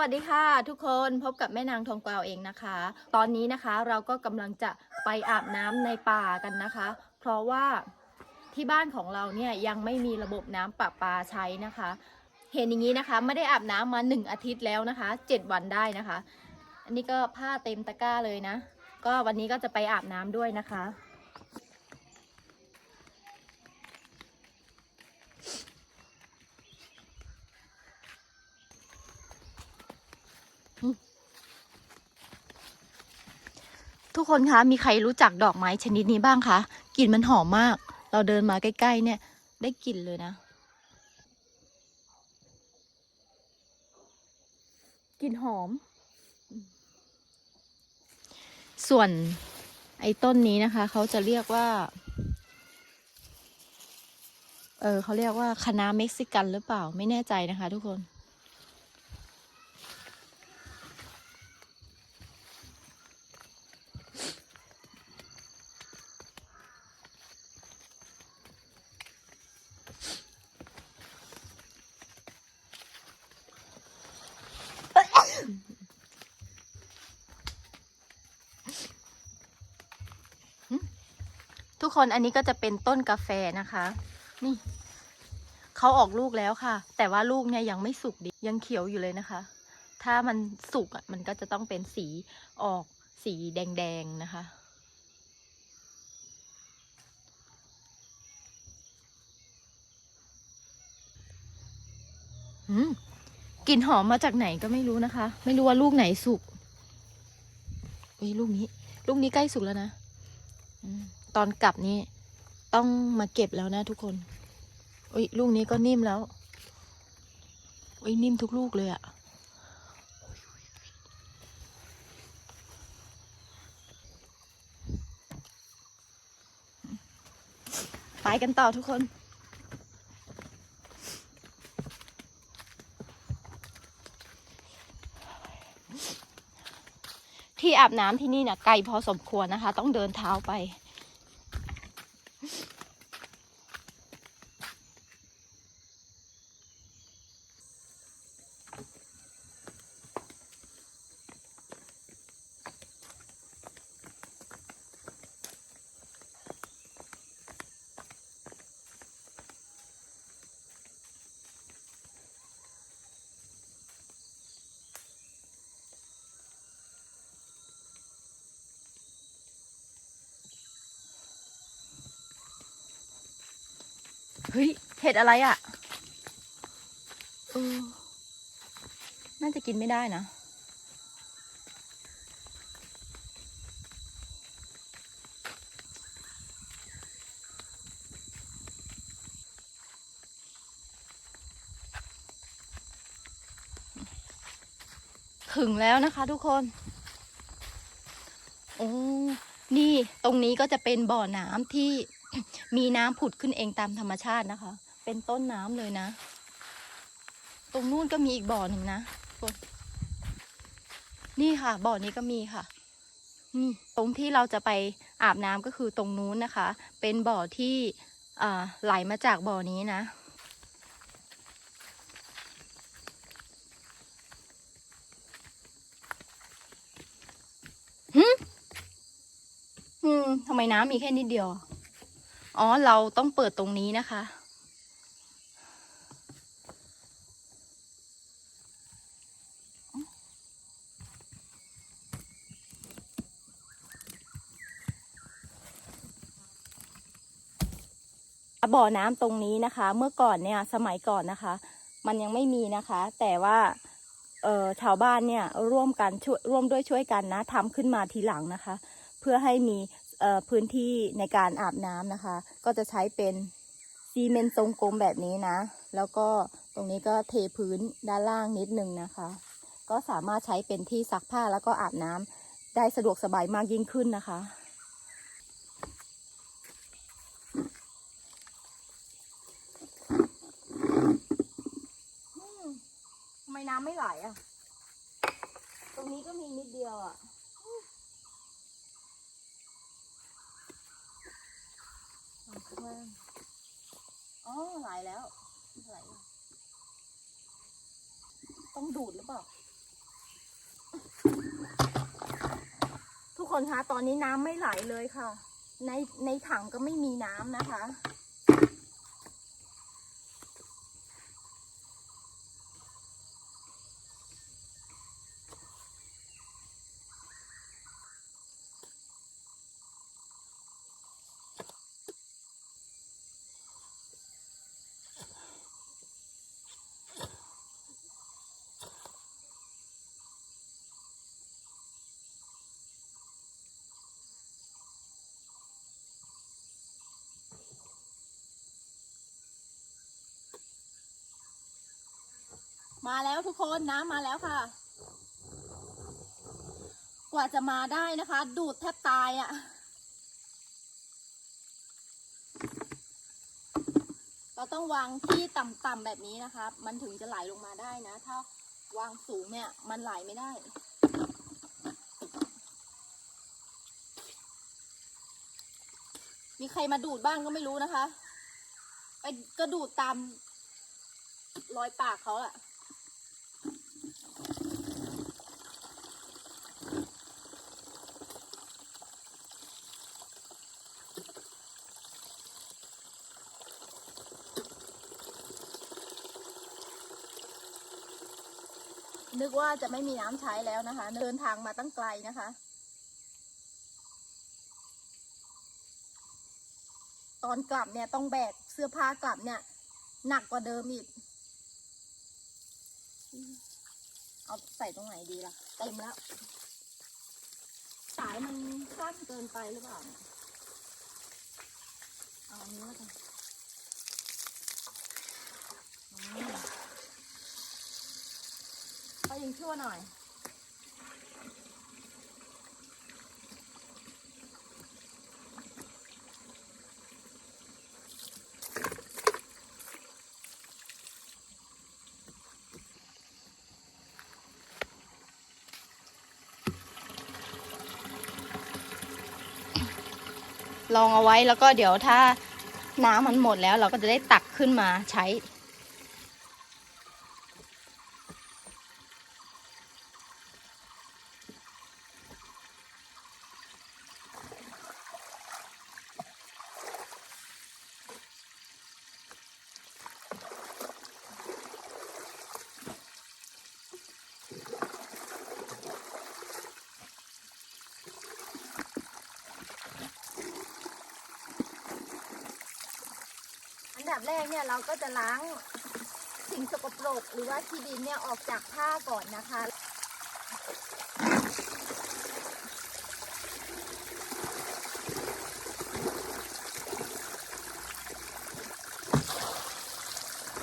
วัสดีค่ะ ทุกคนพบกับแม่นางทองกวาวเองนะคะ ตอนนี้นะคะเราก็กำลังจะไปอาบน้ำในป่ากันนะคะ เพราะว่าที่บ้านของเราเนี่ยยังไม่มีระบบน้ำประปาใช้นะคะ เห็นอย่างนี้นะคะไม่ได้อาบน้ำมาหนึ่งอาทิตย์แล้วนะคะเจ็ดวันได้นะคะ อันนี้ก็ผ้าเต็มตะกร้าเลยนะ ก็วันนี้ก็จะไปอาบน้ำด้วยนะคะ ทุกคนคะมีใครรู้จักดอกไม้ชนิดนี้บ้างคะกลิ่นมันหอมมาก เราเดินมาใกล้ ๆ เนี่ย ได้กลิ่นเลยนะกลิ่นหอม ส่วนไอ้ต้นนี้นะคะ เขาจะเรียกว่า เออเขาเรียกว่าคณะเม็กซิกันหรือเปล่า ไม่แน่ใจนะคะ ทุกคน คนอันนี้ก็จะเป็นต้นกาแฟนะคะ นี่เขาออกลูกแล้วค่ะ แต่ว่าลูกเนี่ยยังไม่สุกดียังเขียวอยู่เลยนะคะ ถ้ามันสุกอะมันก็จะต้องเป็นสีออกสีแดงๆนะคะ อืมกลิ่นหอมมาจากไหนก็ไม่รู้นะคะ ไม่รู้ว่าลูกไหนสุกเอ้ยลูกนี้ ลูกนี้ใกล้สุกแล้วนะอม ตอนกลับนี้ ต้องมาเก็บแล้วนะทุกคนเอ้ยลูกนี้ก็นิ่มแล้วเอ้ยนิ่มทุกลูกเลยอะไปกันต่อทุกคนที่อาบน้ำที่นี่เนี่ยไกลพอสมควรนะคะ ต้องเดินเท้าไป ฮ้ยเห็ดอะไรอะ่ะเออน่าจะกินไม่ได้นะ ถึงแล้วนะคะทุกคน โอ้ นี่ตรงนี้ก็จะเป็นบ่อน้ำที่ มีน้ำผุดขึ้นเองตามธรรมชาตินะคะ เป็นต้นน้ำเลยนะ ตรงนู้นก็มีอีกบ่อหนึ่งนะนี่ค่ะ บ่อนี้ก็มีค่ะนี่ตรงที่เราจะไปอาบน้ำก็คือตรงนู้นนะคะ เป็นบ่อที่ไหลมาจากบ่อนี้นะหึอืมทำไมน้ำมีแค่นิดเดียว อ๋อ เราต้องเปิดตรงนี้นะคะ บ่อน้ำตรงนี้นะคะ เมื่อก่อนเนี่ย สมัยก่อนนะคะ มันยังไม่มีนะคะ แต่ว่าเอ่อชาวบ้านเนี่ยร่วมกันช่วยร่วมด้วยช่วยกันนะทำขึ้นมาทีหลังนะคะ เพื่อให้มี พื้นที่ในการอาบน้ำนะคะ ก็จะใช้เป็นซีเมนต์ทรงกลมแบบนี้นะ แล้วก็ตรงนี้ก็เทพื้นด้านล่างนิดนึงนะคะ ก็สามารถใช้เป็นที่ซักผ้าแล้วก็อาบน้ำได้สะดวกสบายมากยิ่งขึ้นนะคะทำไมน้ำไม่ไหลอะ ตรงนี้ก็มีนิดเดียวอะ อ๋อไหลแล้วไหลต้องดูดหรือเปล่า ทุกคนคะตอนนี้น้ำไม่ไหลเลยค่ะ ในในถังก็ไม่มีน้ำนะคะ มาแล้วทุกคนน้ำมาแล้วค่ะ กว่าจะมาได้นะคะ ดูดแทบตายอะ่ะ เราต้องวางที่ต่ำๆแบบนี้นะคะ มันถึงจะไหลลงมาได้นะ ถ้าวางสูงเนี่ยมันไหลไม่ได้มีใครมาดูดบ้างก็ไม่รู้นะคะ ไปก็ดูดตามรอยปากเขาอะ นึกว่าจะไม่มีน้ำใช้แล้วนะคะ เดินทางมาตั้งไกลนะคะ ตอนกลับเนี่ยต้องแบกเสื้อผ้ากลับเนี่ย หนักกว่าเดิมอีก เอาใส่ตรงไหนดีล่ะ เต็มแล้ว สายมันสั้นเกินไปหรือเปล่า เอาอันนี้แล้วกันอืมไป ยิงชั่วหน่อย ลองเอาไว้แล้วก็เดี๋ยวถ้าน้ำมันหมดแล้วเราก็จะได้ตักขึ้นมาใช้ ดับแรกเนี่ยเราก็จะล้างสิ่งสกปรกหรือว่าขี้ดินเนี่ยออกจากผ้าก่อนนะคะ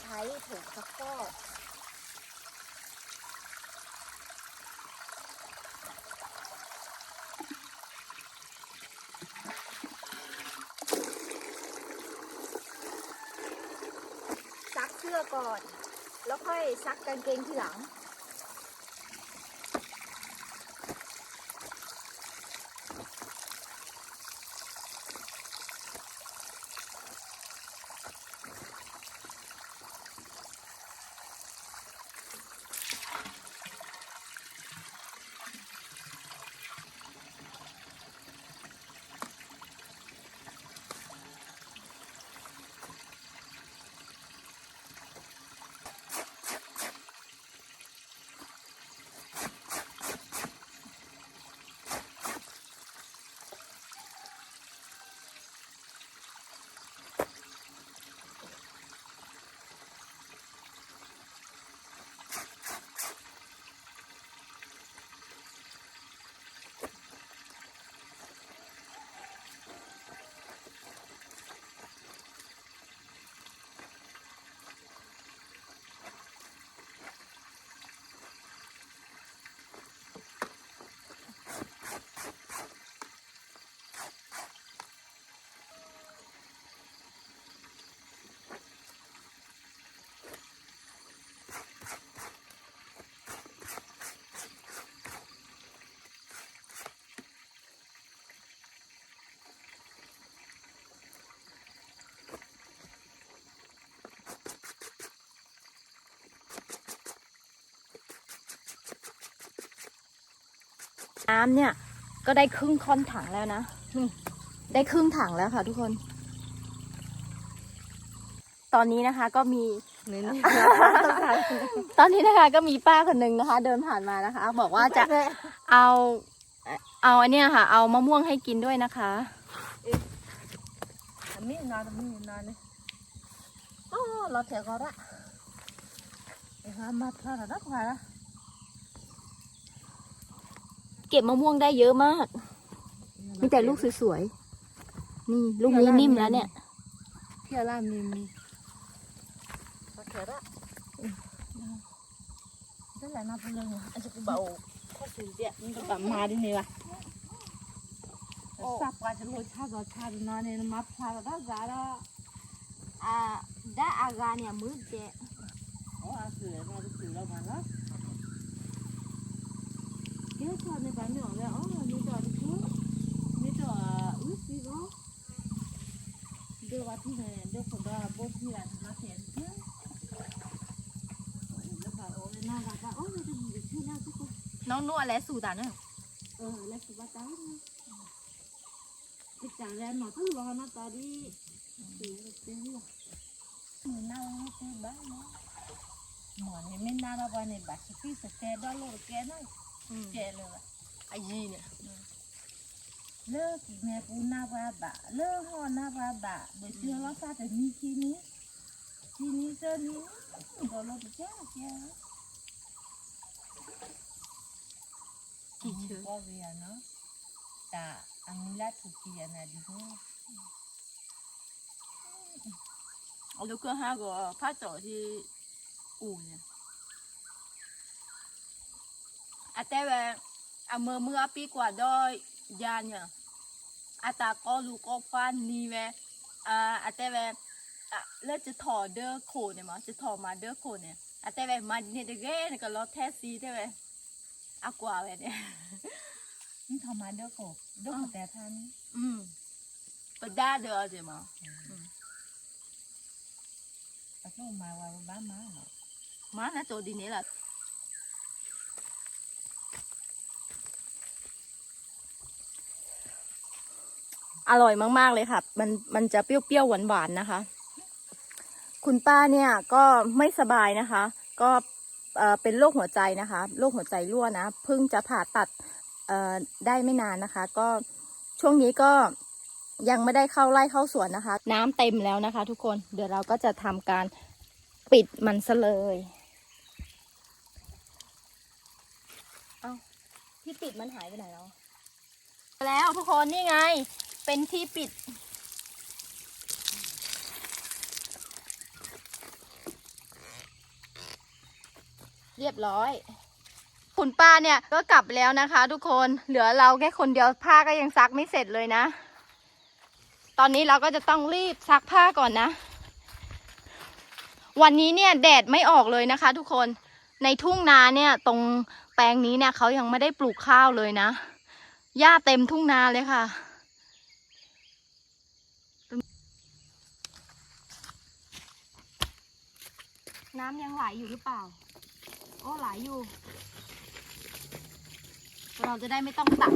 ใช้ถุงซักฟอกซักเสื้อก่อน แล้วค่อย ซักกางเกงที่หลัง น้ำเนี่ย ก็ได้ครึ่งค่อนถังแล้วนะนี่ได้ครึ่งถังแล้วค่ะทุกคน ตอนนี้นะคะก็มี นี่นี่ตอนนี้นะคะก็มีป้าคนหนึ่งนะคะ เดินผ่านมานะคะ บอกว่าจะเอาเอาอันเนี้ยค่ะ เอามะม่วงให้กินด้วยนะคะมีนานมีนานนี่อ๋อเราเถอะก็ละไอ้หามาพลาดแล้วพลาดละ เก็บมะม่วงได้เยอะมาก มีแต่ลูกสวยๆ นี่ลูกนี้นิ่มแล้วเนี่ยเที่ยวล่ามีมีเราเถอะละนั่นแหละน่าพูดเลยอาจจะกูเบาข้อสูงเดียมันก็แบบมาดิเนี่ยวะสับกันจะรสชาติรสชาตินอนเนี่ยมาพลาดแล้วจ้าละอ่าได้อากาเนี่ยมืดเจอ๋อเสือมาเสือเรามาแล้วเกี่ยวกับในบ้านเนี่ยอ๋อนี่ตัวนี้นี่ตัวอุ้ยสิเนาะเดี๋ยวว่าที่ไหนเดี๋ยวคนว่าบทที่ร้านมาเสียเยอะแล้ว ก็โอ้ยน่ารักอะโอ้ยจะมีชื่อน่าทุกคนน้องนัวและสูตาเนี่ยเออแล้วสุ ภาพจ้าเนี่ยอีกจานแรกหน่อยต้องรอนะตอนนี้เสียเสียหรอเหมือนน่ารักที่บ้านเนาะหมอนเห็นไม่น่ารักวันนี้บัตรที่สแกนดอลลาร์แกน่าแกเลยว่ะ ไอยีเนี่ย เลิกแม่ปูหน้าบ้าบะเลิกห่อหน้าบ้าบะเดี๋ยวเชื่อว่าซาแต่มีที่นี้ที่นี้เจอนี้ดอลลาร์แกแก กี่ชื่อ ก็เรียนเนาะแต่อันนี้ละถูกเกียนะดิโก้ เอาลูกเครื่องห้าก็พาจ่อที่อู่เนี่ย อาแต่ว่าอาเมื่อเมื่อปีกว่าดอยยาเนี่ยอาตาก็ลูกก็ฟันนี่แวอ่าอาแต่ว่าอะแล้วจะถอเด้อโคเนี่ยมั้งจะถอมาเด้อโคเนี่ยอาแต่ว่ามาเนี่ยเด็กเก้เนี่ยก็รอแทสซีได้ไหมอากว่าแบบเนี่ยนี่ทำมาเด้อโกเด้อโกแต่ท่านอืมปด้าเด้อเดี๋ยวมาแต่ก็มาว่าบ้านมาเนาะมานะโจดีนี้แหละ อร่อยมาก ๆ เลยค่ะ มันมันจะเปรี้ยวๆหวานๆนะคะ คุณป้าเนี่ยก็ไม่สบายนะคะ ก็เอ่อเป็นโรคหัวใจนะคะโรคหัวใจรั่วนะเพิ่งจะผ่าตัดเอ่อได้ไม่นานนะคะ ก็ช่วงนี้ก็ยังไม่ได้เข้าไร่เข้าสวนนะคะ น้ำเต็มแล้วนะคะ ทุกคนเดี๋ยวเราก็จะทำการปิดมันซะเลยเอาที่ปิดมันหายไปไหนแล้วแล้วทุกคนนี่ไง เป็นที่ปิด เรียบร้อย คุณป้าเนี่ยก็กลับแล้วนะคะ ทุกคนเหลือเราแค่คนเดียวผ้าก็ยังซักไม่เสร็จเลยนะ ตอนนี้เราก็จะต้องรีบซักผ้าก่อนนะ วันนี้เนี่ยแดดไม่ออกเลยนะคะ ทุกคนในทุ่งนาเนี่ยตรงแปลงนี้เนี่ยเขายังไม่ได้ปลูกข้าวเลยนะหญ้าเต็มทุ่งนาเลยค่ะ น้ำยังไหลอยู่หรือเปล่า โอ้ไหลอยู่ เราจะได้ไม่ต้องตัก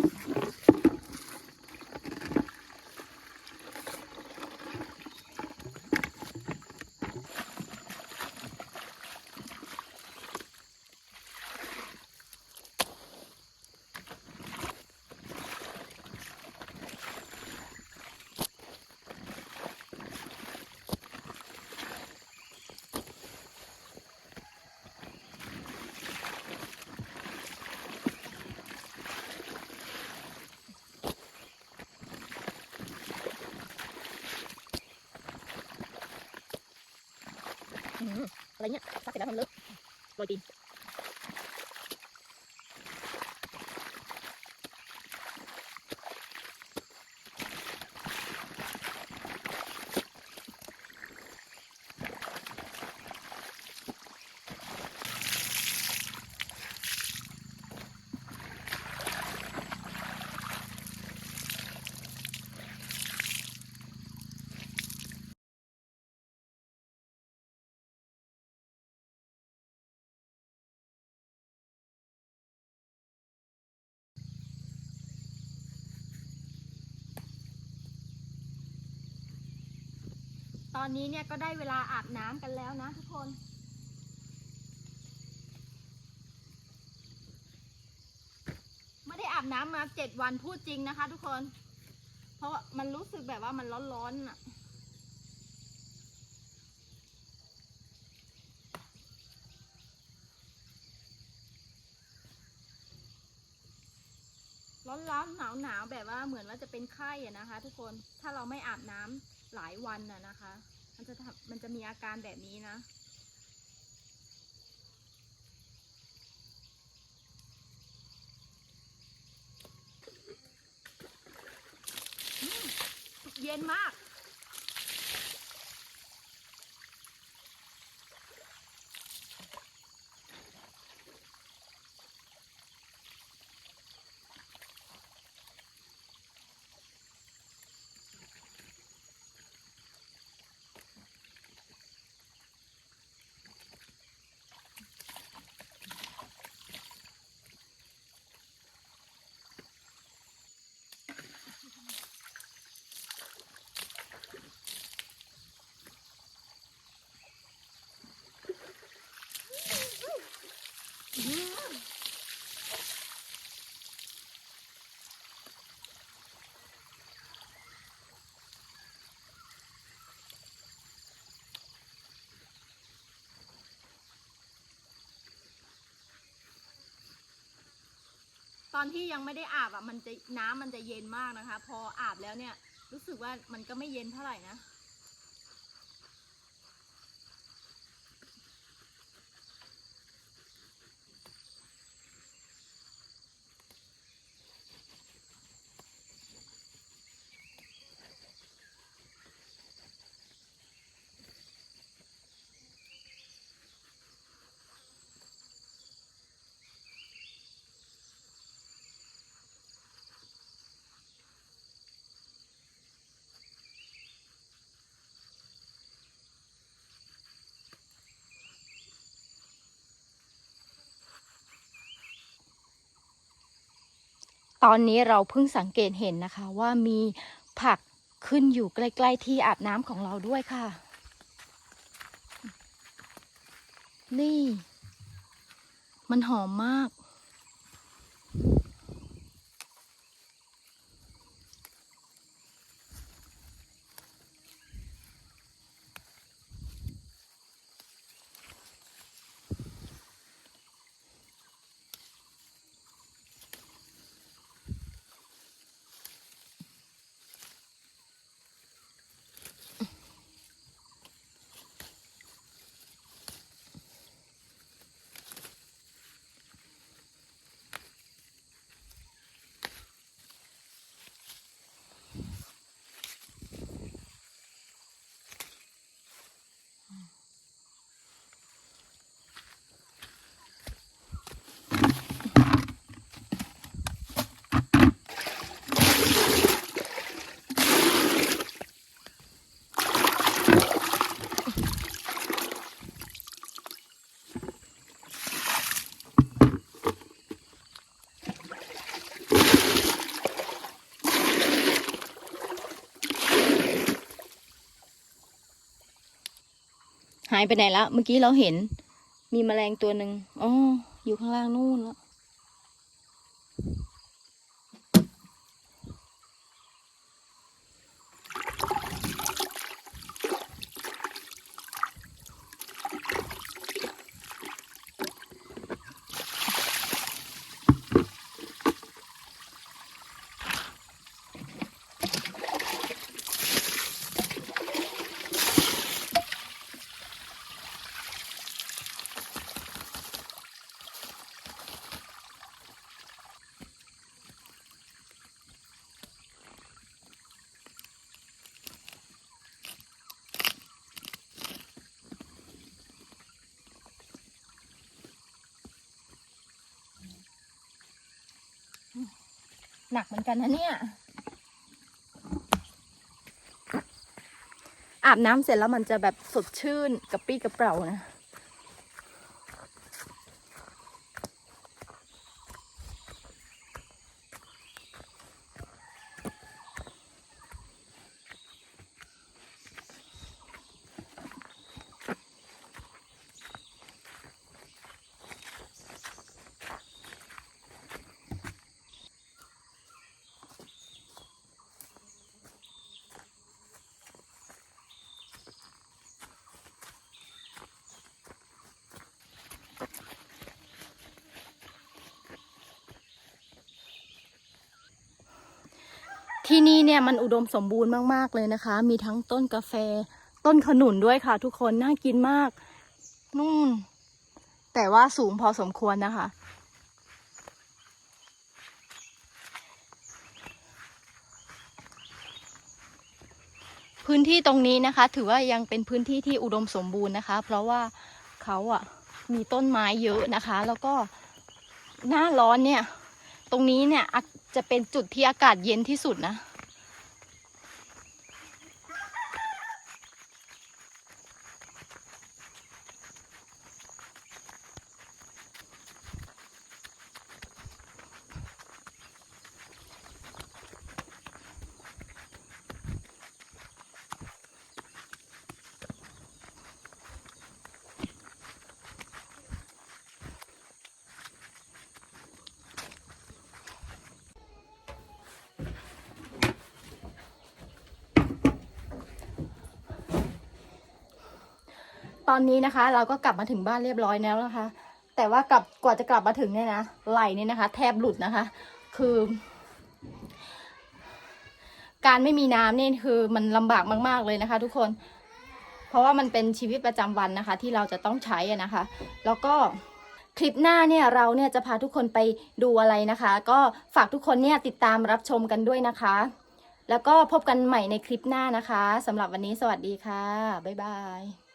อะไรเนี่ยซัก ตอนนี้เนี่ยก็ได้เวลาอาบน้ำกันแล้วนะทุกคน ไม่ได้อาบน้ำมาเจ็ดวันพูดจริงนะคะ ทุกคน เพราะมันรู้สึกแบบว่ามันร้อนๆอะร้อนๆหนาวๆแบบว่าเหมือนว่าจะเป็นไข้อะนะคะ ทุกคนถ้าเราไม่อาบน้ำ หลายวันน่ะนะคะ มันจะมันจะมีอาการแบบนี้นะ เย็นมาก อนที่ยังไม่ได้อาบอะมันจะน้ำมันจะเย็นมากนะคะ พออาบแล้วเนี่ย รู้สึกว่ามันก็ไม่เย็นเท่าไหร่นะ ตอนนี้เราเพิ่งสังเกตเห็นนะคะว่ามีผักขึ้นอยู่ใกล้ ๆ ที่อาบน้ำของเราด้วยค่ะ นี่ มันหอมมาก ไปไหนแล้วเมื่อกี้เราเห็น มีแมลงตัวหนึ่งอ๋ออยู่ข้างล่างนู่นแล้ว หนักเหมือนกันนะเนี่ย อาบน้ำเสร็จแล้วมันจะแบบสดชื่นกระปรี้กระเป๋านะ ที่นี่เนี่ยมันอุดมสมบูรณ์มากๆเลยนะคะ มีทั้งต้นกาแฟ ต้นขนุนด้วยค่ะ ทุกคนน่ากินมากนู่น แต่ว่าสูงพอสมควรนะคะ พื้นที่ตรงนี้นะคะ ถือว่ายังเป็นพื้นที่ที่อุดมสมบูรณ์นะคะ เพราะว่าเขาอะมีต้นไม้เยอะนะคะ แล้วก็หน้าร้อนเนี่ย ตรงนี้เนี่ย จะเป็นจุดที่อากาศเย็นที่สุดนะ ตอนนี้นะคะ เราก็กลับมาถึงบ้านเรียบร้อยแล้วนะคะ แต่ว่ากลับกว่าจะกลับมาถึงเนี่ยนะไหลเนี่ยนะคะ แทบหลุดนะคะ คือ การไม่มีน้ำนี่คือมันลำบากมาก ๆเลยนะคะ ทุกคน เพราะว่ามันเป็นชีวิตประจำวันนะคะ ที่เราจะต้องใช้นะคะ แล้วก็คลิปหน้าเนี่ยเราเนี่ยจะพาทุกคนไปดูอะไรนะคะ ก็ฝากทุกคนเนี่ยติดตามรับชมกันด้วยนะคะ แล้วก็พบกันใหม่ในคลิปหน้านะคะสำหรับวันนี้สวัสดีค่ะ บ๊ายบาย